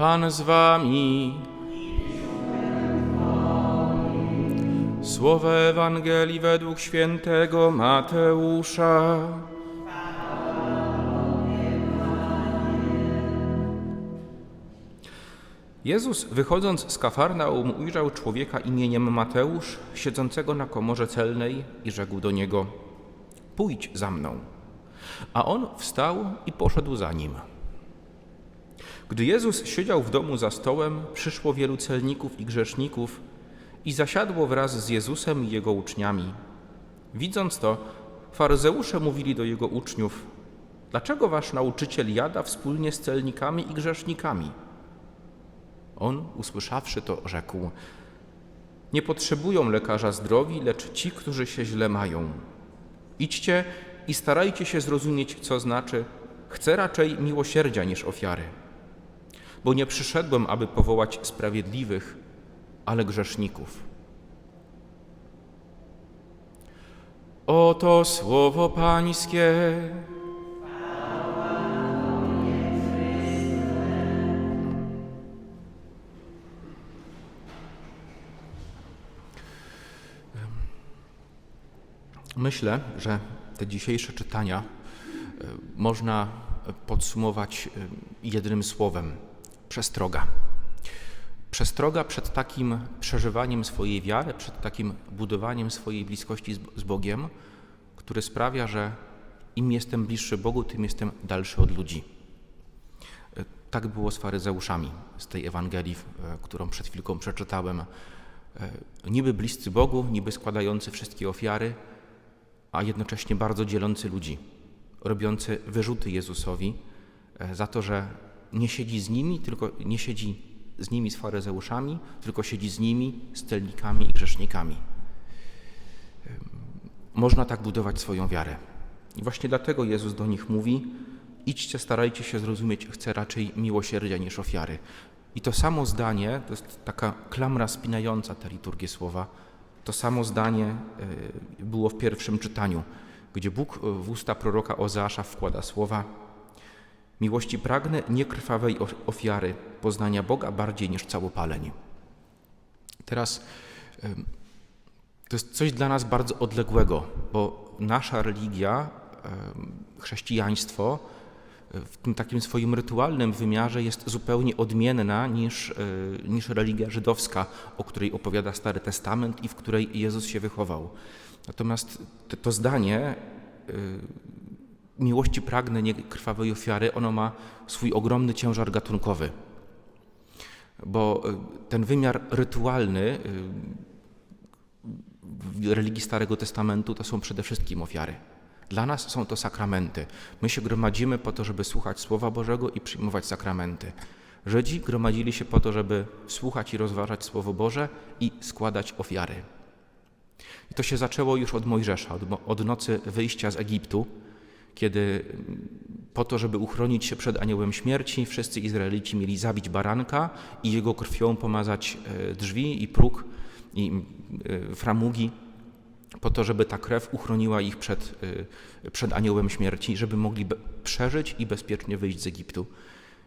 Pan z wami. Słowo Ewangelii według świętego Mateusza. Jezus, wychodząc z Kafarnaum, ujrzał człowieka imieniem Mateusz, siedzącego na komorze celnej i rzekł do niego: Pójdź za mną. A on wstał i poszedł za nim. Gdy Jezus siedział w domu za stołem, przyszło wielu celników i grzeszników i zasiadło wraz z Jezusem i jego uczniami. Widząc to, faryzeusze mówili do jego uczniów: Dlaczego wasz nauczyciel jada wspólnie z celnikami i grzesznikami? On, usłyszawszy to, rzekł: Nie potrzebują lekarza zdrowi, lecz ci, którzy się źle mają. Idźcie i starajcie się zrozumieć, co znaczy: Chcę raczej miłosierdzia niż ofiary. Bo nie przyszedłem, aby powołać sprawiedliwych, ale grzeszników. Oto słowo Pańskie. Myślę, że te dzisiejsze czytania e, można podsumować e, jednym słowem przestroga. Przestroga przed takim przeżywaniem swojej wiary, przed takim budowaniem swojej bliskości z- Bogiem, który sprawia, że im jestem bliższy Bogu, tym jestem dalszy od ludzi. E, Tak było z faryzeuszami z tej Ewangelii, e, którą przed chwilką przeczytałem. E, Niby bliscy Bogu, niby składający wszystkie ofiary, a jednocześnie bardzo dzielący ludzi, robiący wyrzuty Jezusowi za to, że nie siedzi z nimi, tylko nie siedzi z nimi z faryzeuszami, tylko siedzi z nimi, z celnikami i grzesznikami. Można tak budować swoją wiarę. I właśnie dlatego Jezus do nich mówi: idźcie, starajcie się zrozumieć, chcę raczej miłosierdzia niż ofiary. I to samo zdanie, to jest taka klamra spinająca tę liturgię słowa, to samo zdanie y, było w pierwszym czytaniu, gdzie Bóg w usta proroka Ozeasza wkłada słowa Miłości pragnę nie krwawej o- ofiary, poznania Boga bardziej niż całopaleń. Teraz to jest coś dla nas bardzo odległego, bo nasza religia, chrześcijaństwo, w tym takim swoim rytualnym wymiarze jest zupełnie odmienna niż, y, niż religia żydowska, o której opowiada Stary Testament i w której Jezus się wychował. Natomiast to, to zdanie y, miłości pragnę, nie krwawej ofiary, ono ma swój ogromny ciężar gatunkowy. Bo y, ten wymiar rytualny y, religii Starego Testamentu to są przede wszystkim ofiary. Dla nas są to sakramenty. My się gromadzimy po to, żeby słuchać Słowa Bożego i przyjmować sakramenty. Żydzi gromadzili się po to, żeby słuchać i rozważać Słowo Boże i składać ofiary. I to się zaczęło już od Mojżesza, od, mo- od nocy wyjścia z Egiptu, kiedy po to, żeby uchronić się przed aniołem śmierci, wszyscy Izraelici mieli zabić baranka i jego krwią pomazać e, drzwi i próg i e, framugi, po to, żeby ta krew uchroniła ich przed, e, przed aniołem śmierci, żeby mogli przeżyć i bezpiecznie wyjść z Egiptu.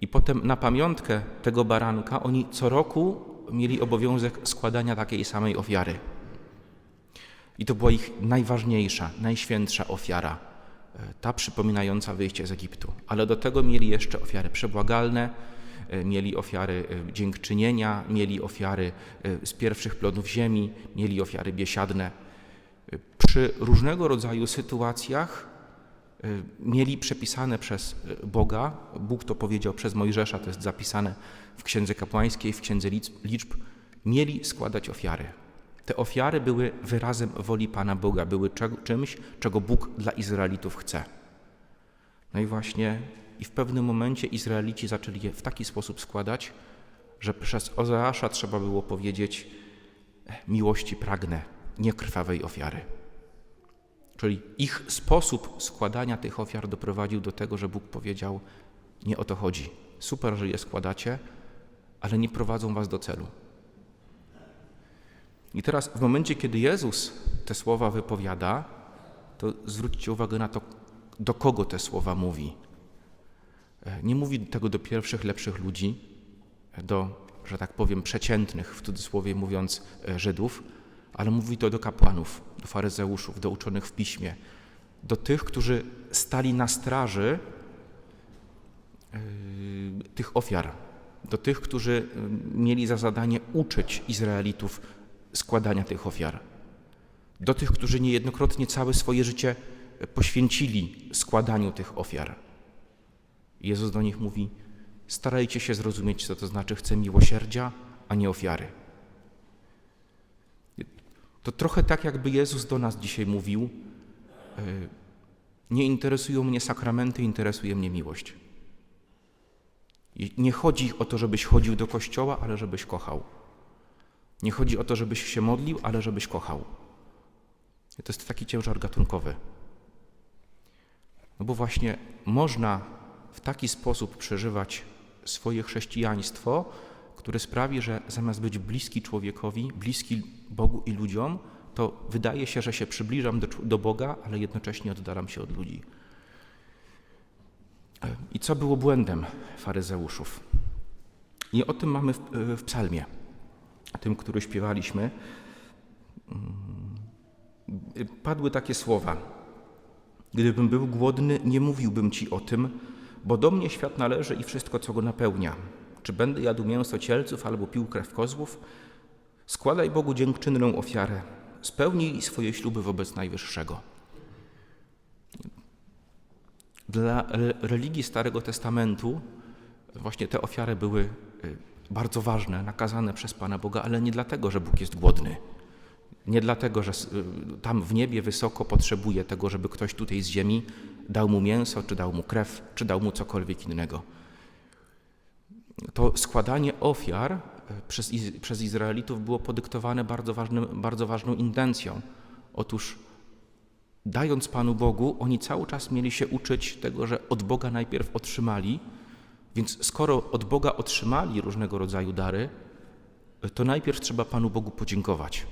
I potem na pamiątkę tego baranka oni co roku mieli obowiązek składania takiej samej ofiary. I to była ich najważniejsza, najświętsza ofiara, ta przypominająca wyjście z Egiptu. Ale do tego mieli jeszcze ofiary przebłagalne, e, mieli ofiary e, dziękczynienia, mieli ofiary e, z pierwszych plodów ziemi, mieli ofiary biesiadne. E, Przy różnego rodzaju sytuacjach e, mieli przepisane przez e, Boga, Bóg to powiedział przez Mojżesza, to jest zapisane w Księdze Kapłańskiej, w Księdze Lic- Liczb, mieli składać ofiary. Te ofiary były wyrazem woli Pana Boga, były czymś, czego Bóg dla Izraelitów chce. No i właśnie i w pewnym momencie Izraelici zaczęli je w taki sposób składać, że przez Ozeasza trzeba było powiedzieć "Eh, miłości pragnę, nie krwawej ofiary. Czyli ich sposób składania tych ofiar doprowadził do tego, że Bóg powiedział: Nie o to chodzi. Super, że je składacie, ale nie prowadzą was do celu. I teraz, w momencie, kiedy Jezus te słowa wypowiada, to zwróćcie uwagę na to, do kogo te słowa mówi. E, Nie mówi tego do pierwszych, lepszych ludzi, do, że tak powiem, przeciętnych, w cudzysłowie mówiąc, e, Żydów, ale mówi to do kapłanów, do faryzeuszów, do uczonych w piśmie, do tych, którzy stali na straży yy, tych ofiar, do tych, którzy mieli za zadanie uczyć Izraelitów składania tych ofiar, do tych, którzy niejednokrotnie całe swoje życie poświęcili składaniu tych ofiar. Jezus do nich mówi: Starajcie się zrozumieć, co to znaczy chcę miłosierdzia, a nie ofiary. To trochę tak, jakby Jezus do nas dzisiaj mówił: e, Nie interesują mnie sakramenty, interesuje mnie miłość. Nie chodzi o to, żebyś chodził do kościoła, ale żebyś kochał. Nie chodzi o to, żebyś się modlił, ale żebyś kochał. To jest taki ciężar gatunkowy. No bo właśnie można w taki sposób przeżywać swoje chrześcijaństwo, które sprawi, że zamiast być bliski człowiekowi, bliski Bogu i ludziom, to wydaje się, że się przybliżam do, do Boga, ale jednocześnie oddalam się od ludzi. I co było błędem faryzeuszów? I o tym mamy w, w psalmie, tym, który śpiewaliśmy. Mm, padły takie słowa. Gdybym był głodny, nie mówiłbym ci o tym, bo do mnie świat należy i wszystko, co go napełnia. Czy będę jadł mięso cielców albo pił krew kozłów? Składaj Bogu dziękczynną ofiarę. Spełnij swoje śluby wobec Najwyższego. Dla religii Starego Testamentu właśnie te ofiary były y, bardzo ważne, nakazane przez Pana Boga, ale nie dlatego, że Bóg jest głodny. Nie dlatego, że y, tam w niebie wysoko potrzebuje tego, żeby ktoś tutaj z ziemi dał mu mięso, czy dał mu krew, czy dał mu cokolwiek innego. To składanie ofiar e, przez, przez Izraelitów było podyktowane bardzo, ważnym, bardzo ważną intencją. Otóż, dając Panu Bogu, oni cały czas mieli się uczyć tego, że od Boga najpierw otrzymali, więc skoro od Boga otrzymali różnego rodzaju dary, to najpierw trzeba Panu Bogu podziękować.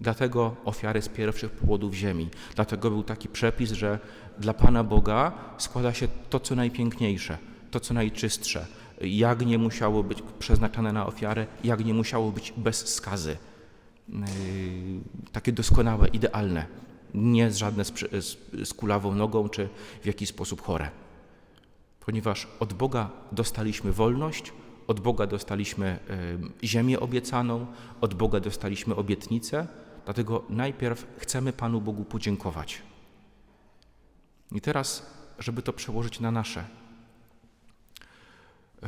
Dlatego ofiary z pierwszych płodów ziemi. Dlatego był taki przepis, że dla Pana Boga składa się to, co najpiękniejsze, to, co najczystsze. Jagnię musiało być przeznaczone na ofiarę, jagnię musiało być bez skazy. Yy, takie doskonałe, idealne. Nie żadne z, z, z kulawą nogą, czy w jakiś sposób chore. Ponieważ od Boga dostaliśmy wolność, od Boga dostaliśmy ziemię obiecaną, od Boga dostaliśmy obietnicę, dlatego najpierw chcemy Panu Bogu podziękować. I teraz, żeby to przełożyć na nasze. Y,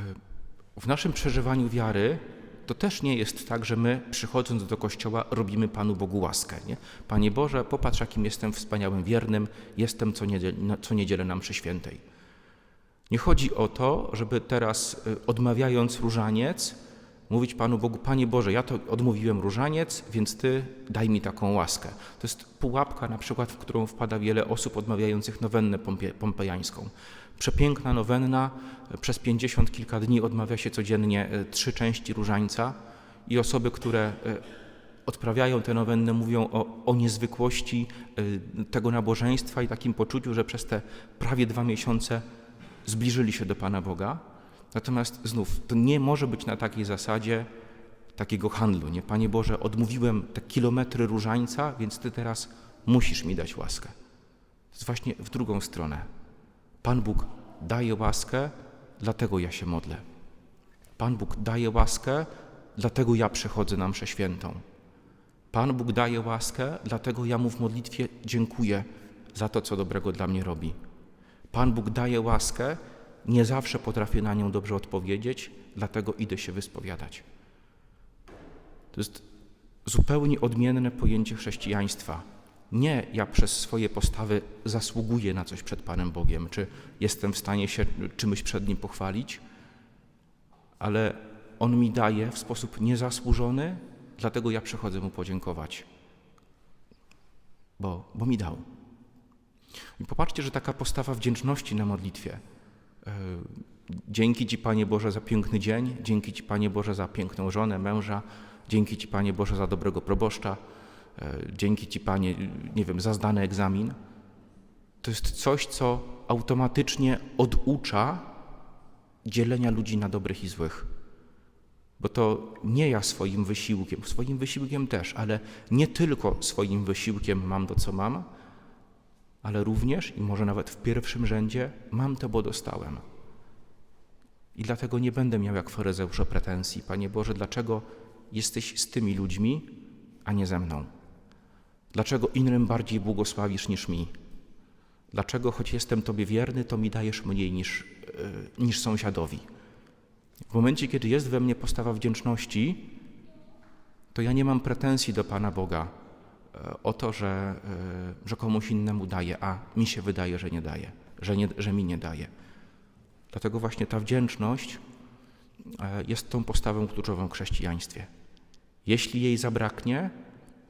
w naszym przeżywaniu wiary to też nie jest tak, że my przychodząc do kościoła robimy Panu Bogu łaskę. Nie? Panie Boże, popatrz, jakim jestem wspaniałym wiernym, jestem co niedzielę, co niedzielę nam przy świętej. Nie chodzi o to, żeby teraz y, odmawiając różaniec, mówić Panu Bogu, Panie Boże, ja to odmówiłem różaniec, więc Ty daj mi taką łaskę. To jest pułapka na przykład, w którą wpada wiele osób odmawiających nowennę pompejańską. Przepiękna nowenna, przez pięćdziesiąt kilka dni odmawia się codziennie y, trzy części różańca i osoby, które y, odprawiają tę nowennę, mówią o, o niezwykłości tego nabożeństwa i takim poczuciu, że przez te prawie dwa miesiące zbliżyli się do Pana Boga. Natomiast znów, to nie może być na takiej zasadzie takiego handlu. Nie, Panie Boże, odmówiłem te kilometry różańca, więc Ty teraz musisz mi dać łaskę. To jest właśnie w drugą stronę. Pan Bóg daje łaskę, dlatego ja się modlę. Pan Bóg daje łaskę, dlatego ja przychodzę na mszę świętą. Pan Bóg daje łaskę, dlatego ja Mu w modlitwie dziękuję za to, co dobrego dla mnie robi. Pan Bóg daje łaskę, nie zawsze potrafię na nią dobrze odpowiedzieć, dlatego idę się wyspowiadać. To jest zupełnie odmienne pojęcie chrześcijaństwa. Nie ja przez swoje postawy zasługuję na coś przed Panem Bogiem, czy jestem w stanie się czymś przed Nim pochwalić, ale On mi daje w sposób niezasłużony, dlatego ja przychodzę Mu podziękować, bo, bo mi dał. I popatrzcie, że taka postawa wdzięczności na modlitwie. E, dzięki Ci, Panie Boże, za piękny dzień, dzięki Ci, Panie Boże, za piękną żonę, męża, dzięki Ci, Panie Boże, za dobrego proboszcza, e, dzięki Ci, Panie, nie wiem, za zdany egzamin. To jest coś, co automatycznie oducza dzielenia ludzi na dobrych i złych. Bo to nie ja swoim wysiłkiem, swoim wysiłkiem też, ale nie tylko swoim wysiłkiem mam to, co mam, ale również i może nawet w pierwszym rzędzie mam to, bo dostałem. I dlatego nie będę miał jak faryzeusze pretensji. Panie Boże, dlaczego jesteś z tymi ludźmi, a nie ze mną? Dlaczego innym bardziej błogosławisz niż mi? Dlaczego, choć jestem Tobie wierny, to mi dajesz mniej niż, yy, niż sąsiadowi? W momencie, kiedy jest we mnie postawa wdzięczności, to ja nie mam pretensji do Pana Boga o to, że, e, że komuś innemu daje, a mi się wydaje, że nie daje, że, nie, że mi nie daje. Dlatego właśnie ta wdzięczność e, jest tą postawą kluczową w chrześcijaństwie. Jeśli jej zabraknie,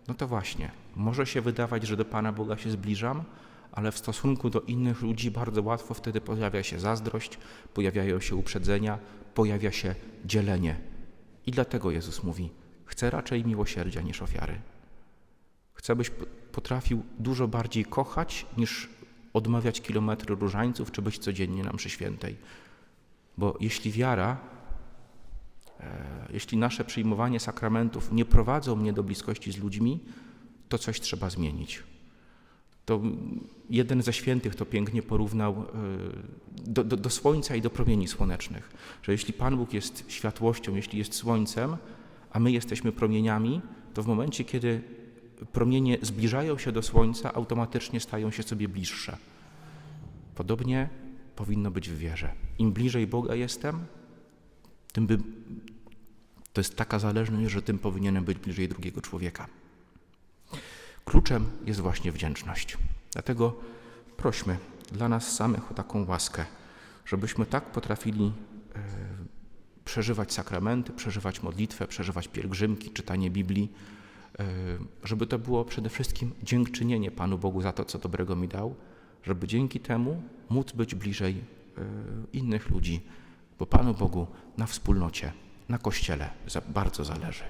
no to właśnie, może się wydawać, że do Pana Boga się zbliżam, ale w stosunku do innych ludzi bardzo łatwo wtedy pojawia się zazdrość, pojawiają się uprzedzenia, pojawia się dzielenie. I dlatego Jezus mówi: Chcę raczej miłosierdzia niż ofiary. Chcę, byś potrafił dużo bardziej kochać niż odmawiać kilometry różańców, czy być codziennie na mszy świętej. Bo jeśli wiara, e, jeśli nasze przyjmowanie sakramentów nie prowadzą mnie do bliskości z ludźmi, to coś trzeba zmienić. To jeden ze świętych to pięknie porównał e, do, do, do, słońca i do promieni słonecznych, że jeśli Pan Bóg jest światłością, jeśli jest słońcem, a my jesteśmy promieniami, to w momencie, kiedy promienie zbliżają się do słońca, automatycznie stają się sobie bliższe. Podobnie powinno być w wierze. Im bliżej Boga jestem, tym by, to jest taka zależność, że tym powinienem być bliżej drugiego człowieka. Kluczem jest właśnie wdzięczność. Dlatego prośmy dla nas samych o taką łaskę, żebyśmy tak potrafili e, przeżywać sakramenty, przeżywać modlitwę, przeżywać pielgrzymki, czytanie Biblii, żeby to było przede wszystkim dziękczynienie Panu Bogu za to, co dobrego mi dał, żeby dzięki temu móc być bliżej e, innych ludzi, bo Panu Bogu na wspólnocie, na Kościele bardzo zależy.